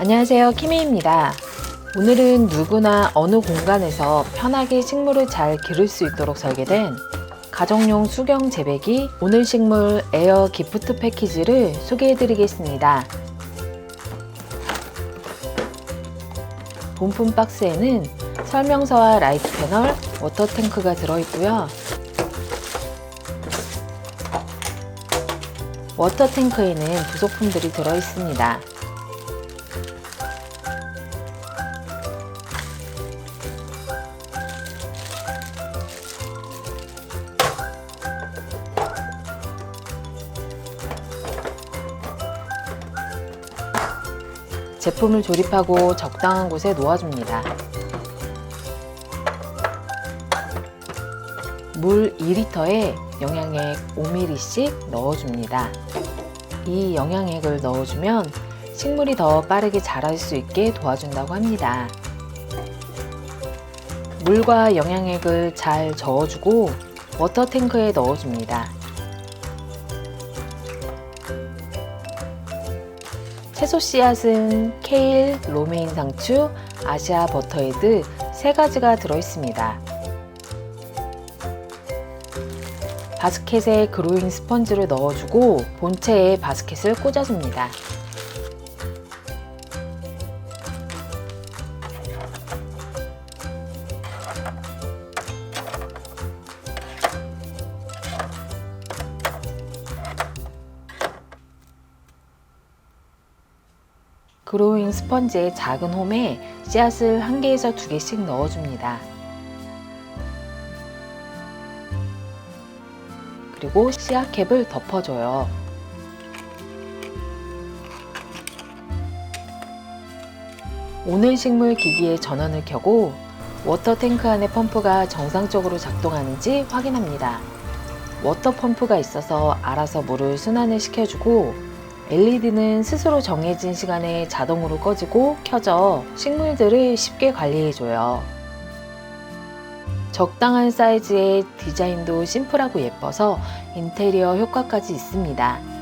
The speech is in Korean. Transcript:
안녕하세요. 키미입니다. 오늘은 누구나 어느 공간에서 편하게 식물을 잘 기를 수 있도록 설계된 가정용 수경 재배기 오늘 식물 에어 기프트 패키지를 소개해 드리겠습니다. 본품 박스에는 설명서와 라이트 패널, 워터 탱크가 들어있고요. 워터 탱크에는 부속품들이 들어있습니다. 제품을 조립하고 적당한 곳에 놓아줍니다. 물 2리터에 영양액 5ml씩 넣어줍니다. 이 영양액을 넣어주면 식물이 더 빠르게 자랄 수 있게 도와준다고 합니다. 물과 영양액을 잘 저어주고 워터 탱크에 넣어줍니다. 채소 씨앗은 케일, 로메인 상추, 아시아 버터헤드 세 가지가 들어 있습니다. 바스켓에 그로잉 스펀지를 넣어주고 본체에 바스켓을 꽂아줍니다. 그로잉 스펀지의 작은 홈에 씨앗을 한 개에서 두 개씩 넣어줍니다. 그리고 씨앗 캡을 덮어줘요. 오늘 식물 기기의 전원을 켜고 워터 탱크 안의 펌프가 정상적으로 작동하는지 확인합니다. 워터 펌프가 있어서 알아서 물을 순환을 시켜주고 LED는 스스로 정해진 시간에 자동으로 꺼지고 켜져 식물들을 쉽게 관리해줘요. 적당한 사이즈의 디자인도 심플하고 예뻐서 인테리어 효과까지 있습니다.